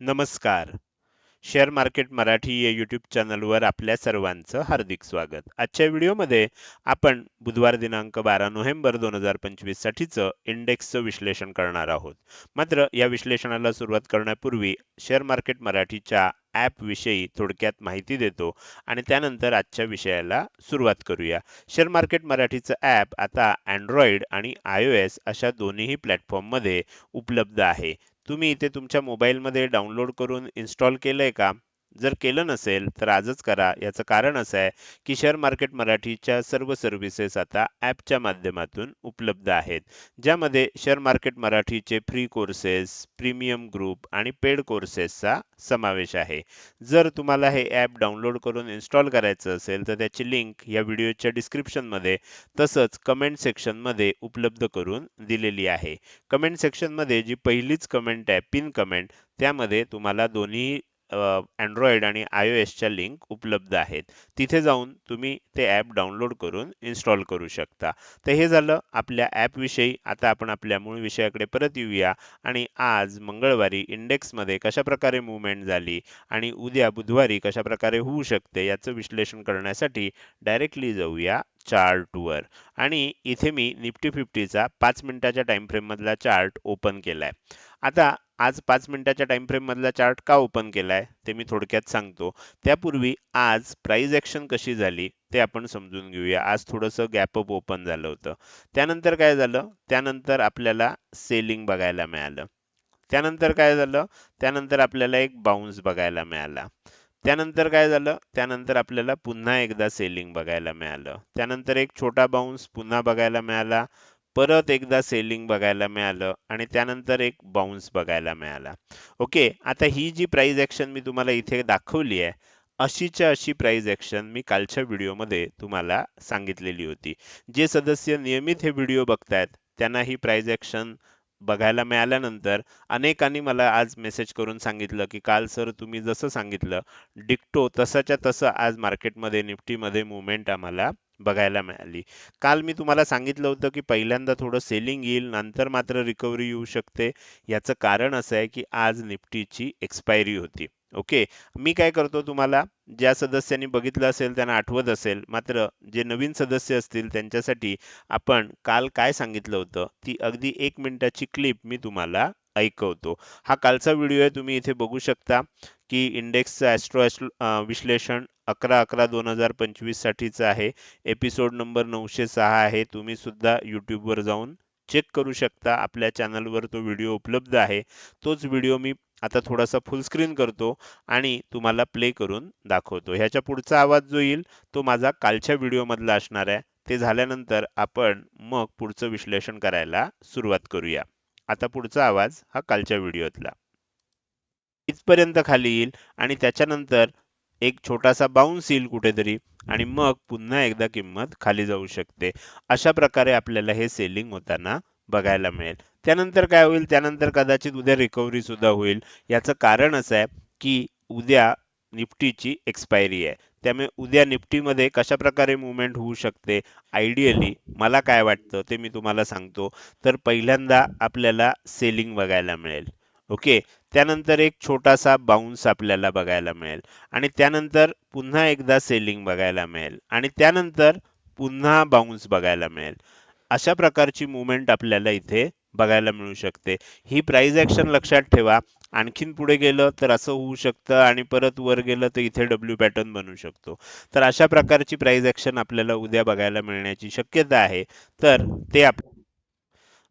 नमस्कार. Share market Marathi या YouTube चॅनलवर आपल्या सर्वांचं हार्दिक स्वागत. आजच्या व्हिडिओमध्ये आपण बुधवार दिनांक बारा नोव्हेंबर दोन हजार पंचवीस साठीचं इंडेक्सचं विश्लेषण करणार आहोत. मात्र या विश्लेषणाला सुरुवात करण्यापूर्वी शेअर मार्केट मराठीच्या ॲपविषयी थोडक्यात माहिती देतो आणि त्यानंतर आजच्या विषयाला सुरुवात करूया. शेअर मार्केट मराठीचं ॲप आता अँड्रॉइड आणि आय ओ एस अशा दोन्हीही प्लॅटफॉर्ममध्ये उपलब्ध आहे. तुम्ही इथे तुमच्या मोबाईलमध्ये डाउनलोड करून इन्स्टॉल केलंय का? जर केलं नसेल तर आजच करा. याचं कारण असं आहे की शेअर मार्केट मराठीच्या सर्व सर्व्हिसेस आता ॲपच्या माध्यमातून उपलब्ध आहेत. ज्यामध्ये शेअर मार्केट मराठीचे फ्री कोर्सेस प्रीमियम ग्रुप आणि पेड कोर्सेसचा समावेश आहे. जर तुम्हाला हे ॲप डाउनलोड करून इन्स्टॉल करायचं असेल तर त्याची लिंक या व्हिडिओच्या डिस्क्रिप्शनमध्ये तसंच कमेंट सेक्शनमध्ये उपलब्ध करून दिलेली आहे. कमेंट सेक्शनमध्ये जी पहिलीच कमेंट आहे पिन कमेंट त्यामध्ये तुम्हाला दोन्ही अँड्रॉइड आणि आय ओ एसच्या लिंक उपलब्ध आहेत. तिथे जाऊन तुम्ही ते ॲप डाउनलोड करून इन्स्टॉल करू शकता. तर हे झालं आपल्या ॲपविषयी आता आपण आपल्या मूळ विषयाकडे परत येऊया. आणि आज मंगळवारी इंडेक्समध्ये कशाप्रकारे मुवमेंट झाली आणि उद्या बुधवारी कशा प्रकारे होऊ शकते याचं विश्लेषण करण्यासाठी डायरेक्टली जाऊया चार्टवर आणि इथे मी निफ्टी फिफ्टीचा पाच मिनिटाच्या टाईम फ्रेममधला चार्ट ओपन केला आहे आता आज पाच मिनिटाच्या टाइम फ्रेम मधला चार्ट का ओपन केलाय ते मी थोडक्यात सांगतो. त्यापूर्वी आज प्राईज ऍक्शन कशी झाली ते आपण समजून घेऊया. आज थोडंसं गॅप अप ओपन झालं होतं. त्यानंतर काय झालं? त्यानंतर आपल्याला सेलिंग बघायला मिळालं. त्यानंतर काय झालं? त्यानंतर आपल्याला एक बाउन्स बघायला मिळाला. त्यानंतर काय झालं? त्यानंतर आपल्याला पुन्हा एकदा सेलिंग बघायला मिळालं. त्यानंतर एक छोटा बाउन्स पुन्हा बघायला मिळाला. परत एकदा सेलिंग बघायला मिळालं आणि त्यानंतर एक बाउन्स बघायला मिळाला. ओके आता ही जी प्राइस ॲक्शन मी तुम्हाला इथे दाखवली आहे अशीच्या अशी प्राइस ॲक्शन मी कालच्या व्हिडिओमध्ये तुम्हाला सांगितलेली होती. जे सदस्य नियमित हे व्हिडिओ बघतायत त्यांना ही प्राइस ॲक्शन बघायला मिळाल्यानंतर अनेकांनी मला आज मेसेज करून सांगितलं की काल सर तुम्ही जसं सांगितलं डिक्टो तसाच्या तसं आज मार्केटमध्ये निफ्टीमध्ये मुवमेंट आम्हाला बघायला मिळाली. काल मी तुम्हाला सांगितलं होतं की पहिल्यांदा थोडं सेलिंग येईल नंतर मात्र रिकव्हरी येऊ शकते. याचं कारण असं आहे की आज निफ्टीची एक्सपायरी होती. ओके मी काय करतो तुम्हाला? ज्या सदस्यांनी बघितलं असेल त्यांना आठवत असेल मात्र जे नवीन सदस्य असतील त्यांच्यासाठी आपण काल काय सांगितलं होतं? ती अगदी एक मिनिटाची क्लिप मी तुम्हाला ऐकवतो. हा कालचा व्हिडिओ आहे तुम्ही इथे बघू शकता की इंडेक्सचं ॲस्ट्रो विश्लेषण अकरा अकरा दोन हजार पंचवीस साठीचं आहे. एपिसोड नंबर नऊशे सहा आहे. तुम्ही सुद्धा यूट्यूबवर जाऊन चेक करू शकता. आपल्या चॅनलवर तो व्हिडिओ उपलब्ध आहे. तोच व्हिडिओ मी आता थोडासा फुल स्क्रीन करतो आणि तुम्हाला प्ले करून दाखवतो. ह्याच्या पुढचा आवाज जो येईल तो माझा कालच्या व्हिडिओमधला असणार आहे. ते झाल्यानंतर आपण मग पुढचं विश्लेषण करायला सुरुवात करूया. आता पुढचा आवाज हा कालच्या व्हिडिओतला इथपर्यंत खाली येईल आणि त्याच्यानंतर एक छोटासा बाउन्स येईल कुठेतरी आणि मग पुन्हा एकदा किंमत खाली जाऊ शकते. अशा प्रकारे आपल्याला हे सेलिंग होताना बघायला मिळेल. त्यानंतर काय होईल? त्यानंतर कदाचित उद्या रिकव्हरी सुद्धा होईल. याचं कारण असं आहे की उद्या निफ्टीची एक्सपायरी आहे. त्यामुळे उद्या निफ्टीमध्ये कशा प्रकारे मुवमेंट होऊ शकते? आयडियली मला काय वाटतं ते मी तुम्हाला सांगतो. तर पहिल्यांदा आपल्याला सेलिंग बघायला मिळेल. ओके? त्यानंतर एक छोटासा बाउन्स आपल्याला बघायला मिळेल. आणि त्यानंतर पुन्हा एकदा सेलिंग बघायला मिळेल. आणि त्यानंतर पुन्हा बाउन्स बघायला मिळेल. अशा प्रकारची मुवमेंट आपल्याला इथे बघायला मिळू शकते. ही प्राइस ॲक्शन लक्षात ठेवा. आणखीन पुढे गेलं तर असं होऊ शकतं आणि परत वर गेलं तर इथे डब्ल्यू पॅटर्न बनू शकतो. तर अशा प्रकारची प्राइस ॲक्शन आपल्याला उद्या बघायला मिळण्याची शक्यता आहे. तर ते आप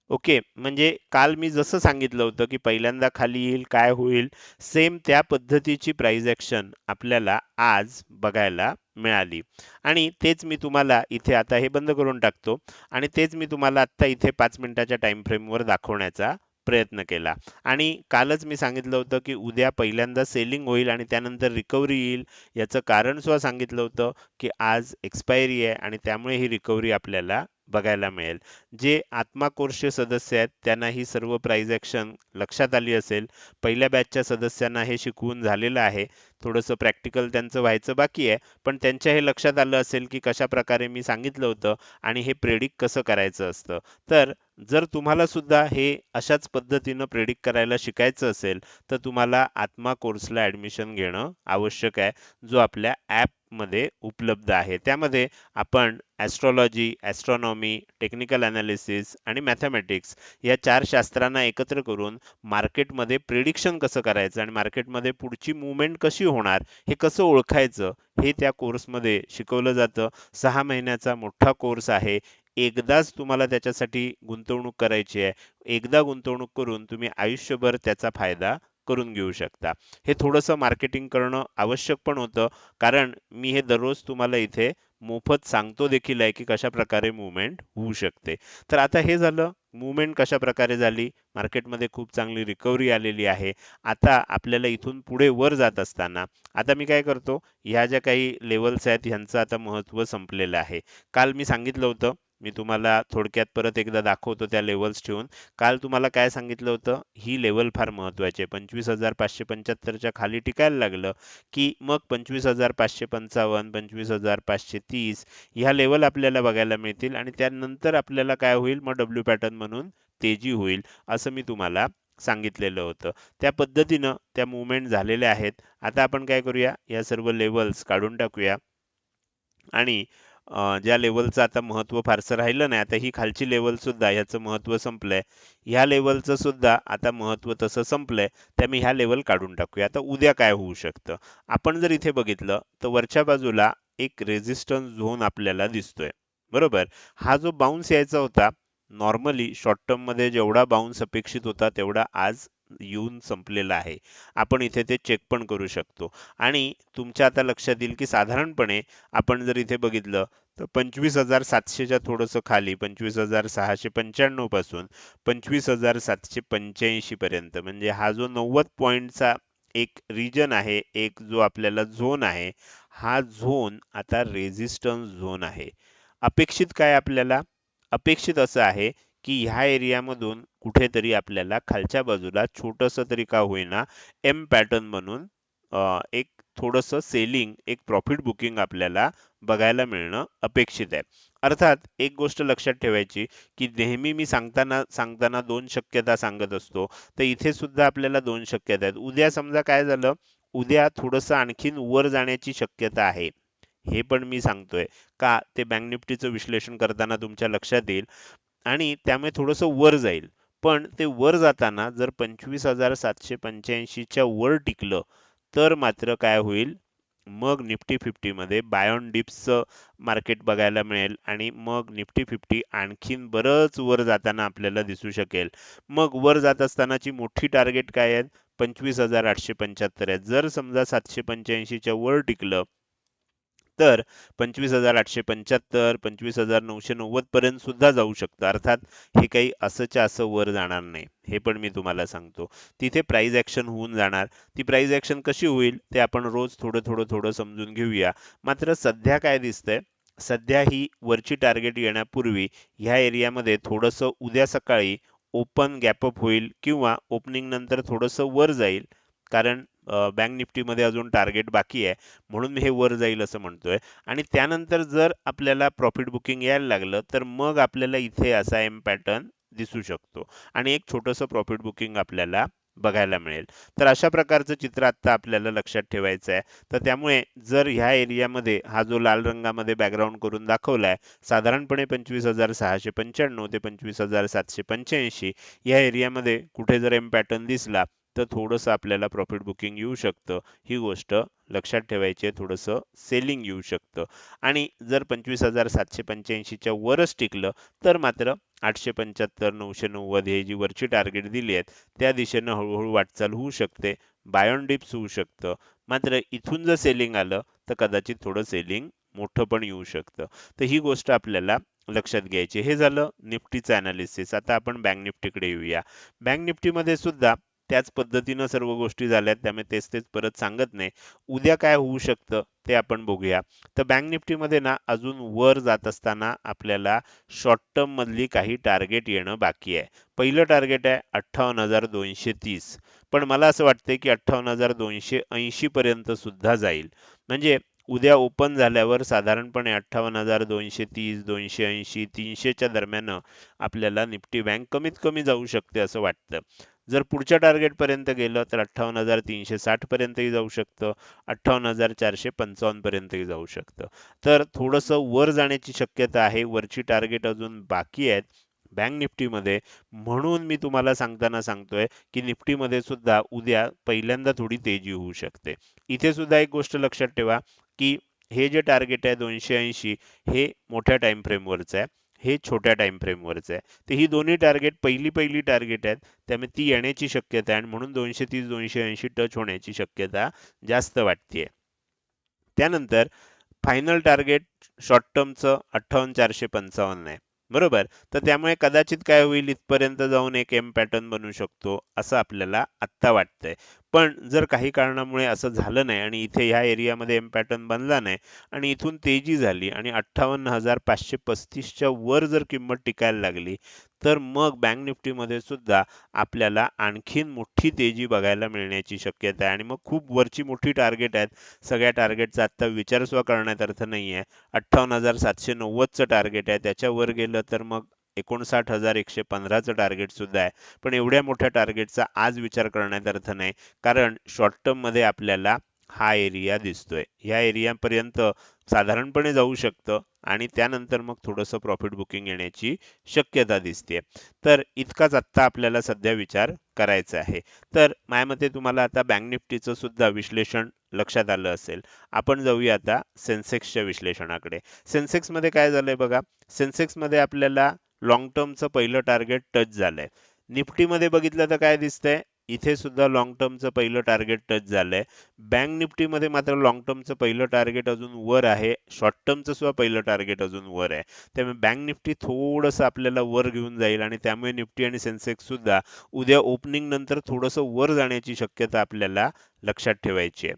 ओके. म्हणजे काल मी जसं सांगितलं होतं की पहिल्यांदा खाली येईल काय होईल सेम त्या पद्धतीची प्राइस ॲक्शन आपल्याला आज बघायला मिळाली. आणि तेच मी तुम्हाला इथे आता हे बंद करून टाकतो आणि तेच मी तुम्हाला आता इथे पाच मिनिटाच्या टाइम फ्रेमवर दाखवण्याचा प्रयत्न केला. आणि कालच मी सांगितलं होतं की उद्या पहिल्यांदा सेलिंग होईल आणि त्यानंतर रिकव्हरी येईल. याचं कारण सुद्धा सांगितलं होतं की आज एक्सपायरी आहे आणि त्यामुळे ही रिकव्हरी आपल्याला बघायला मिळेल. जे आत्मा कोर्सचे सदस्य आहेत त्यांना ही सर्व प्राईज ॲक्शन लक्षात आली असेल. पहिल्या बॅचच्या सदस्यांना हे शिकवून झालेलं आहे. थोडंसं प्रॅक्टिकल त्यांचं व्हायचं बाकी आहे. पण त्यांच्या हे लक्षात आलं असेल की कशा प्रकारे मी सांगितलं होतं आणि हे प्रेडिक कसं करायचं असतं. तर जर तुम्हाला सुद्धा हे अशाच पद्धतीनं प्रेडिक्ट करायला शिकायचं असेल तर तुम्हाला आत्मा कोर्सला ऍडमिशन घेणं आवश्यक आहे जो आपल्या ॲपमध्ये उपलब्ध आहे. त्यामध्ये आपण ॲस्ट्रॉलॉजी ॲस्ट्रॉनॉमी टेक्निकल ॲनालिसिस आणि मॅथमॅटिक्स या चार शास्त्रांना एकत्र करून मार्केटमध्ये प्रिडिक्शन कसं करायचं आणि मार्केटमध्ये पुढची मुवमेंट कशी होणार? हे कसं ओळखायचं? हे त्या कोर्समध्ये शिकवलं जातं. सहा महिन्याचा मोठा कोर्स आहे. एकदाच तुम्हाला त्याच्यासाठी गुंतवणूक करायची आहे. एकदा गुंतवणूक करून तुम्ही आयुष्यभर त्याचा फायदा करून घेऊ शकता. हे थोडंसं मार्केटिंग करणं आवश्यक पण होतं. कारण मी हे दररोज तुम्हाला इथे मोफत सांगतो देखील आहे की कशा प्रकारे मुवमेंट होऊ शकते. तर आता हे झालं. मुवमेंट कशा प्रकारे झाली? मार्केटमध्ये खूप चांगली रिकव्हरी आलेली आहे. आता आपल्याला इथून पुढे वर जात असताना आता मी काय करतो? ह्या ज्या काही लेवल्स आहेत ह्यांचं आता महत्त्व संपलेलं आहे. काल मी सांगितलं होतं मी तुम्हाला थोडक्यात परत एकदा दाखवतो त्या लेवल्स ठेवून. काल तुम्हाला काय सांगितलं होतं? ही लेवल फार महत्वाची आहे. पंचवीस हजार पाचशे पंच्याहत्तरच्या खाली टिकायला लागलं की मग पंचवीस हजार पाचशे पंचावन्न पंचवीस हजार पाचशे तीस ह्या लेवल आपल्याला बघायला मिळतील आणि त्यानंतर आपल्याला काय होईल? मग डब्ल्यू पॅटर्न म्हणून तेजी होईल असं मी तुम्हाला सांगितलेलं होतं. त्या पद्धतीनं त्या मुवमेंट झालेल्या आहेत. आता आपण काय करूया? या सर्व लेवल्स काढून टाकूया. आणि ज्या लेवलचं आता महत्त्व फारसं राहिलं नाही आता ही खालची लेवल सुद्धा ह्याचं महत्त्व संपलंय. ह्या लेवलचं सुद्धा आता महत्त्व तसं संपलंय त्या मी ह्या लेवल काढून टाकूया. आता उद्या काय होऊ शकतं? आपण जर इथे बघितलं तर वरच्या बाजूला एक रेझिस्टन्स झोन आपल्याला दिसतोय. बरोबर? हा जो बाउन्स यायचा होता नॉर्मली शॉर्ट टर्ममध्ये जेवढा बाउन्स अपेक्षित होता तेवढा आज येऊन संपलेला आहे. आपण इथे ते चेक पण करू शकतो. आणि तुमच्या आता लक्षात येईल की साधारणपणे आपण जर इथे बघितलं तर पंचवीस हजार सातशेच्या थोडंसं खाली पंचवीस हजार सहाशे पंच्याण्णवपासून पंचवीस हजार सातशे पंच्याऐंशी पर्यंत म्हणजे हा जो नव्वद पॉईंटचा एक रिजन आहे एक जो आपल्याला झोन आहे हा झोन आता रेझिस्टन्स झोन आहे. अपेक्षित काय आपल्याला? अपेक्षित असं आहे की ह्या एरियामधून कुठेतरी आपल्याला खालच्या बाजूला छोटस तरी का होईना एम पॅटर्न म्हणून एक थोडस सेलिंग एक प्रॉफिट बुकिंग आपल्याला बघायला मिळणं अपेक्षित आहे. अर्थात एक गोष्ट लक्षात ठेवायची की नेहमी मी सांगताना सांगताना दोन शक्यता सांगत असतो. तर इथे सुद्धा आपल्याला दोन शक्यता आहेत. उद्या समजा काय झालं? उद्या थोडस आणखीन वर जाण्याची शक्यता आहे. हे पण मी सांगतोय. का? ते बँक निफ्टीचं विश्लेषण करताना तुमच्या लक्षात येईल. आणि त्यामुळे थोडंसं वर जाईल. पण ते वर जाताना जर पंचवीस हजार सातशे पंच्याऐंशीच्या वर टिकलं तर मात्र काय होईल? मग निफ्टी फिफ्टीमध्ये बायोन डिप्सचं मार्केट बघायला मिळेल आणि मग निफ्टी फिफ्टी आणखीन बरंच वर जाताना आपल्याला दिसू शकेल. मग वर जात असतानाची मोठी टार्गेट काय आहेत पंचवीस हजार आठशे पंच्याहत्तर आहेत जर समजा सातशे पंच्याऐंशीच्या वर टिकलं तर पंचवीस हजार आठशे पंच्याहत्तर पंचवीस हजार नऊशे नव्वद पर्यंत सुद्धा जाऊ शकतं. अर्थात हे काही असंच्या असं वर जाणार नाही. हे पण मी तुम्हाला सांगतो. तिथे प्राईज ॲक्शन होऊन जाणार. ती प्राईज ॲक्शन कशी होईल ते आपण रोज थोडं थोडं थोडं समजून घेऊया. मात्र सध्या काय दिसतंय? सध्या ही वरची टार्गेट येण्यापूर्वी ह्या एरियामध्ये थोडंसं उद्या सकाळी ओपन गॅपअप होईल किंवा ओपनिंग नंतर थोडंसं वर जाईल. कारण बँक निफ्टीमध्ये अजून टार्गेट बाकी आहे म्हणून मी हे वर जाईल असं म्हणतोय. आणि त्यानंतर जर आपल्याला प्रॉफिट बुकिंग यायला लागलं तर मग आपल्याला इथे असा एम पॅटर्न दिसू शकतो. आणि एक छोटंसं प्रॉफिट बुकिंग आपल्याला बघायला मिळेल. तर अशा प्रकारचं चित्र आत्ता आपल्याला लक्षात ठेवायचं आहे. तर त्यामुळे जर ह्या एरियामध्ये हा जो लाल रंगामध्ये बॅकग्राऊंड करून दाखवला आहे साधारणपणे पंचवीस हजार सहाशे पंच्याण्णव ते पंचवीस हजार सातशे पंच्याऐंशी या एरियामध्ये कुठे जर एम पॅटर्न दिसला तर थोडंसं आपल्याला प्रॉफिट बुकिंग येऊ शकतं. ही गोष्ट लक्षात ठेवायची आहे. थोडंसं सेलिंग येऊ शकतं. आणि जर पंचवीस हजार सातशे पंच्याऐंशीच्या वरच टिकलं तर मात्र आठशे पंच्याहत्तर नऊशे नव्वद हे जी वरची टार्गेट दिली आहेत त्या दिशेनं हळूहळू वाटचाल होऊ शकते. बायोन डिप्स होऊ शकतं. मात्र इथून जर सेलिंग आलं तर कदाचित थोडं सेलिंग मोठं पण येऊ शकतं. तर ही गोष्ट आपल्याला लक्षात घ्यायची हे झालं निफ्टीचं अनालिसिस आता आपण बँक निफ्टीकडे येऊया. बँक निफ्टीमध्ये सुद्धा त्याच पद्धतीनं सर्व गोष्टी झाल्यात त्यामुळे तेच तेच परत सांगत नाही. उद्या काय होऊ शकतं ते आपण बघूया. तर बँक निफ्टीमध्ये ना अजून वर जात असताना आपल्याला शॉर्ट टर्म मधली काही टार्गेट येणं बाकी आहे. पहिलं टार्गेट आहे अठ्ठावन्न हजार दोनशे तीस. पण मला असं वाटतं की अठ्ठावन्न हजार दोनशे ऐंशी पर्यंत सुद्धा जाईल. म्हणजे उद्या ओपन झाल्यावर साधारणपणे अठ्ठावन्न हजार दोनशे तीस दोनशे ऐंशी तीनशेच्या दरम्यान आपल्याला निफ्टी बँक कमीत कमी जाऊ शकते असं वाटतं. जर पुढच्या टार्गेट पर्यंत गेलं तर अठ्ठावन्न हजार तीनशे साठ पर्यंतही जाऊ शकतं. अठ्ठावन्न हजार चारशे पंचावन्नपर्यंतही जाऊ शकतं. तर थोडंसं वर जाण्याची शक्यता आहे. वरची टार्गेट अजून बाकी आहेत बँक निफ्टीमध्ये. म्हणून मी तुम्हाला सांगताना सांगतोय की निफ्टीमध्ये सुद्धा उद्या पहिल्यांदा थोडी तेजी होऊ शकते. इथे सुद्धा एक गोष्ट लक्षात ठेवा की हे जे टार्गेट आहे दोनशे ऐंशी हे मोठ्या टाइम फ्रेमवरचं आहे. हे छोट्या टाइम फ्रेमवरचं आहे. तर ही दोन्ही टार्गेट पहिली पहिली टार्गेट आहेत. त्यामुळे ती येण्याची शक्यता आहे आणि म्हणून दोनशे तीस दोनशे ऐंशी टच होण्याची शक्यता जास्त वाटते त्यानंतर फायनल टार्गेट शॉर्ट टर्मचं अठ्ठावन्न चारशे पंचावन्न आहे. बरोबर? तर त्यामुळे कदाचित काय होईल? इथपर्यंत जाऊन एक एम पॅटर्न बनू शकतो असं आपल्याला आत्ता वाटतंय. पण जर काही कारणामुळे असं झालं नाही आणि इथे ह्या एरियामध्ये एम पॅटर्न बनला नाही आणि इथून तेजी झाली आणि अठ्ठावन्न हजार पाचशे पस्तीसच्या वर जर किंमत टिकायला लागली तर मग बँक निफ्टीमध्ये सुद्धा आपल्याला आणखीन मोठी तेजी बघायला मिळण्याची शक्यता आहे. आणि मग खूप वरची मोठी टार्गेट आहेत. सगळ्या टार्गेटचा आता विचारसुद्धा करण्यात अर्थ नाही आहे अठ्ठावन्न हजार सातशे नव्वदचं टार्गेट आहे. त्याच्यावर गेलं तर मग एकोणसाठ हजार एकशे पंधराचं टार्गेट सुद्धा आहे. पण एवढ्या मोठ्या टार्गेटचा आज विचार करण्यात अर्थ नाही. कारण शॉर्ट टर्ममध्ये आपल्याला हा एरिया दिसतोय. ह्या एरियापर्यंत साधारणपणे जाऊ शकतं आणि त्यानंतर मग थोडंसं प्रॉफिट बुकिंग येण्याची शक्यता दिसते तर इतकाच आत्ता आपल्याला सध्या विचार करायचा आहे. तर माझ्या मते तुम्हाला आता बँक निफ्टीचं सुद्धा विश्लेषण लक्षात आलं असेल. आपण जाऊया आता सेन्सेक्सच्या विश्लेषणाकडे. सेन्सेक्समध्ये काय झालंय बघा. सेन्सेक्समध्ये आपल्याला लॉंग टर्मचं पहिलं टार्गेट टच झालंय. निफ्टीमध्ये बघितलं तर काय दिसतंय? इथे सुद्धा लॉंग टर्मचं पहिलं टार्गेट टच झालंय. बँक निफ्टीमध्ये मात्र लॉंग टर्मचं पहिलं टार्गेट अजून वर आहे. शॉर्ट टर्मचं सुद्धा पहिलं टार्गेट अजून वर आहे. त्यामुळे बँक निफ्टी थोडंसं आपल्याला वर घेऊन जाईल आणि त्यामुळे निफ्टी आणि सेन्सेक्स सुद्धा उद्या ओपनिंग नंतर थोडंसं वर जाण्याची शक्यता आपल्याला लक्षात ठेवायची आहे.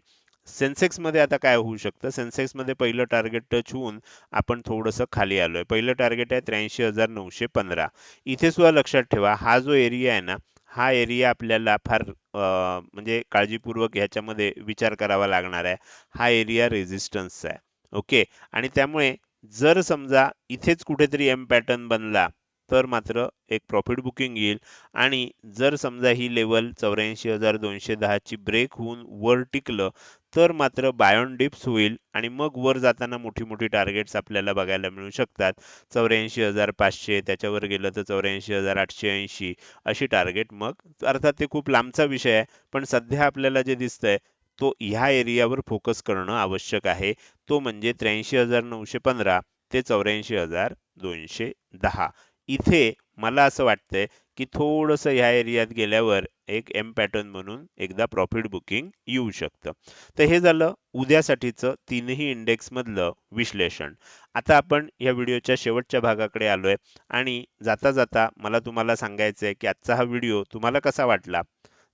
सेन्सेक्समध्ये आता काय होऊ शकतं? सेन्सेक्समध्ये पहिलं टार्गेट टच होऊन आपण थोडंसं खाली आलोय. पहिलं टार्गेट आहे त्र्याऐंशी हजार नऊशे पंधरा. इथे सुद्धा लक्षात ठेवा हा जो एरिया आहे ना हा एरिया आपल्याला फार म्हणजे काळजीपूर्वक ह्याच्यामध्ये विचार करावा लागणार आहे. हा एरिया रेझिस्टन्सचा आहे. ओके? आणि त्यामुळे जर समजा इथेच कुठेतरी एम पॅटर्न बनला तर मात्र एक प्रॉफिट बुकिंग येईल. आणि जर समजा ही लेवल चौऱ्याऐंशी हजार दोनशे दहाची ब्रेक होऊन वर टिकलं तर मात्र बायोन डिप्स होईल. आणि मग वर जाताना मोठी मोठी टार्गेट्स आपल्याला बघायला मिळू शकतात. चौऱ्याऐंशी हजार पाचशे त्याच्यावर गेलं तर चौऱ्याऐंशी हजार आठशे ऐंशी अशी टार्गेट मग अर्थात ते खूप लांबचा विषय आहे. पण सध्या आपल्याला जे दिसतंय तो ह्या एरियावर फोकस करणं आवश्यक आहे. तो म्हणजे त्र्याऐंशी हजार नऊशे पंधरा ते चौऱ्याऐंशी हजार दोनशे दहा. इथे मला असं वाटतंय की थोडंसं ह्या एरियात गेल्यावर एक एम पॅटर्न म्हणून एकदा प्रॉफिट बुकिंग येऊ शकतं. तर हे झालं उद्यासाठीचं तीनही इंडेक्स मधलं विश्लेषण. आता आपण या व्हिडिओच्या शेवटच्या भागाकडे आलोय आणि जाता जाता मला तुम्हाला सांगायचंय की आजचा हा व्हिडिओ तुम्हाला कसा वाटला?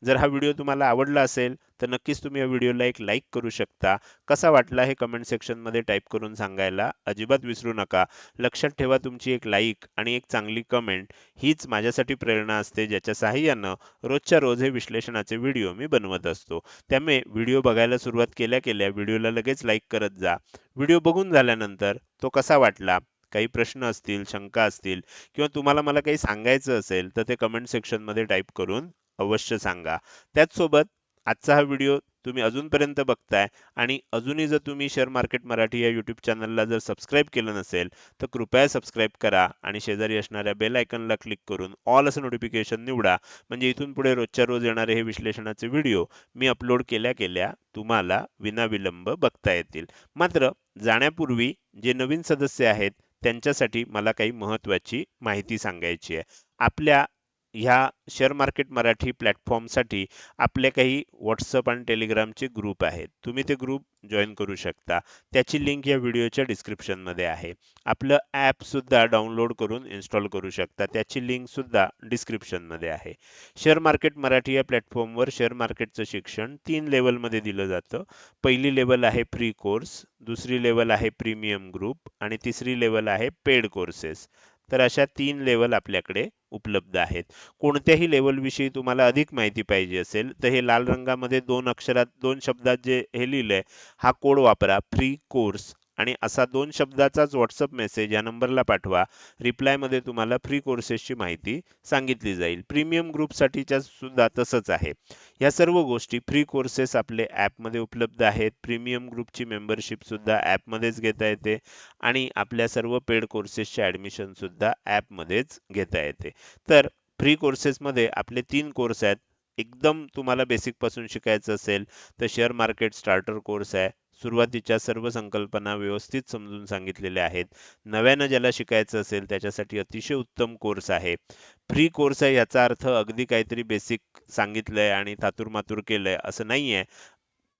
जर हा व्हिडिओ तुम्हाला आवडला असेल तर नक्कीच तुम्ही या व्हिडिओला एक लाईक करू शकता. कसा वाटला हे कमेंट सेक्शनमध्ये टाईप करून सांगायला अजिबात विसरू नका. लक्षात ठेवा तुमची एक लाईक आणि एक चांगली कमेंट हीच माझ्यासाठी प्रेरणा असते ज्याच्या साहाय्यानं रोजच्या रोज हे विश्लेषणाचे व्हिडिओ मी बनवत असतो. त्यामुळे व्हिडिओ बघायला सुरुवात केल्या केल्या व्हिडिओला लगेच लाईक करत जा. व्हिडिओ बघून झाल्यानंतर तो कसा वाटला? काही प्रश्न असतील शंका असतील किंवा तुम्हाला मला काही सांगायचं असेल तर ते कमेंट सेक्शनमध्ये टाईप करून अवश्य सांगा. त्याचसोबत आजचा हा व्हिडिओ तुम्ही अजूनपर्यंत बघताय आणि अजूनही जर तुम्ही शेअर मार्केट मराठी या यूट्यूब चॅनलला जर सबस्क्राईब केलं नसेल तर कृपया सबस्क्राईब करा आणि शेजारी असणाऱ्या बेल आयकनला क्लिक करून ऑल असं नोटिफिकेशन निवडा. म्हणजे इथून पुढे रोजच्या रोज येणारे हे विश्लेषणाचे व्हिडिओ मी अपलोड केल्या केल्या तुम्हाला विनाविलंब बघता येतील. मात्र जाण्यापूर्वी जे नवीन सदस्य आहेत त्यांच्यासाठी मला काही महत्त्वाची माहिती सांगायची आहे. आपल्या ह्या शेअर मार्केट मराठी प्लॅटफॉर्मसाठी आपले काही व्हॉट्सअप आणि टेलिग्रामचे ग्रुप आहेत. तुम्ही ते ग्रुप जॉईन करू शकता. त्याची लिंक या व्हिडिओच्या डिस्क्रिप्शनमध्ये आहे. आपलं ॲपसुद्धा डाउनलोड करून इन्स्टॉल करू शकता. त्याची लिंक सुद्धा डिस्क्रिप्शनमध्ये आहे. शेअर मार्केट मराठी या प्लॅटफॉर्मवर शेअर मार्केटचं शिक्षण तीन लेवलमध्ये दिलं जातं. पहिली लेवल आहे फ्री कोर्स दुसरी लेवल आहे प्रीमियम ग्रुप आणि तिसरी लेवल आहे पेड कोर्सेस तर अशा तीन लेवल आपल्याकडे उपलब्ध आहेत. कोणत्याही लेवल विषयी तुम्हाला अधिक माहिती पाहिजे असेल तर हे लाल रंगामध्ये दोन अक्षरात दोन शब्दात जे हे लिहिलंय हा कोड वापरा. फ्री कोर्स आणि असा दोन शब्दाचाच व्हॉट्सअप मेसेज या नंबरला पाठवा. रिप्लायमध्ये तुम्हाला फ्री कोर्सेसची माहिती सांगितली जाईल. प्रीमियम ग्रुपसाठीच्या सुद्धा तसंच आहे. या सर्व गोष्टी फ्री कोर्सेस आपले ॲपमध्ये उपलब्ध आहेत. प्रीमियम ग्रुपची मेंबरशिप सुद्धा ॲपमध्येच घेता येते. आणि आपल्या सर्व पेड कोर्सेसचे ॲडमिशनसुद्धा ॲपमध्येच घेता येते. तर फ्री कोर्सेसमध्ये आपले तीन कोर्स आहेत. एकदम तुम्हाला बेसिकपासून शिकायचं असेल तर शेअर मार्केट स्टार्टर कोर्स आहे. सुरुवातीच्या सर्व संकल्पना व्यवस्थित समजून सांगितलेल्या आहेत. नव्यानं ज्याला शिकायचं असेल त्याच्यासाठी अतिशय उत्तम कोर्स आहे. फ्री कोर्स आहे याचा अर्थ अगदी काहीतरी बेसिक सांगितलंय आणि थातूर मातूर केलंय असं नाहीये.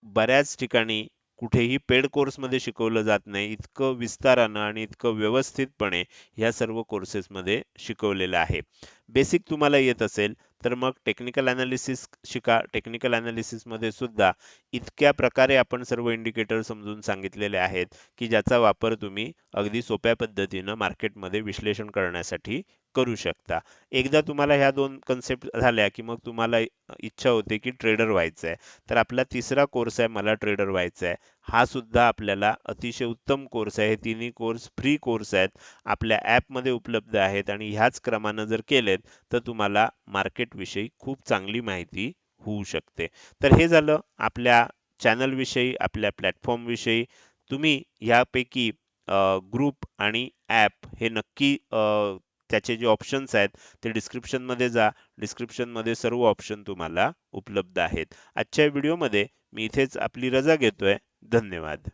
बऱ्याच ठिकाणी कुठेही पेड कोर्समध्ये शिकवलं जात नाही इतकं विस्तारानं आणि इतकं व्यवस्थितपणे ह्या सर्व कोर्सेसमध्ये शिकवलेलं आहे. बेसिक तुम्हाला येत असेल तर मग टेक्निकल अनालिसिस शिका. टेक्निकलमध्ये सुद्धा इतक्या प्रकारे आपण सर्व इंडिकेटर समजून सांगितलेले आहेत की ज्याचा वापर तुम्ही अगदी सोप्या पद्धतीनं मार्केटमध्ये विश्लेषण करण्यासाठी करू शकता. एकदा तुम्हाला ह्या दोन कन्सेप्ट झाल्या की मग तुम्हाला इच्छा होते की ट्रेडर व्हायचं आहे तर आपला तिसरा कोर्स आहे मला ट्रेडर व्हायचा आहे हा सुद्धा आपल्याला अतिशय उत्तम कोर्स आहे. हे तिन्ही कोर्स फ्री कोर्स आहेत. आपल्या ॲपमध्ये उपलब्ध आहेत आणि ह्याच क्रमानं जर केलेत तर तुम्हाला मार्केटविषयी खूप चांगली माहिती होऊ शकते. तर हे झालं आपल्या चॅनलविषयी आपल्या प्लॅटफॉर्मविषयी तुम्ही ह्यापैकी ग्रुप आणि ॲप हे नक्की त्याचे जे ऑप्शन्स आहेत ते डिस्क्रिप्शनमध्ये जा. डिस्क्रिप्शनमध्ये सर्व ऑप्शन तुम्हाला उपलब्ध आहेत. आजच्या व्हिडिओमध्ये मी इथेच आपली रजा घेतोय. धन्यवाद.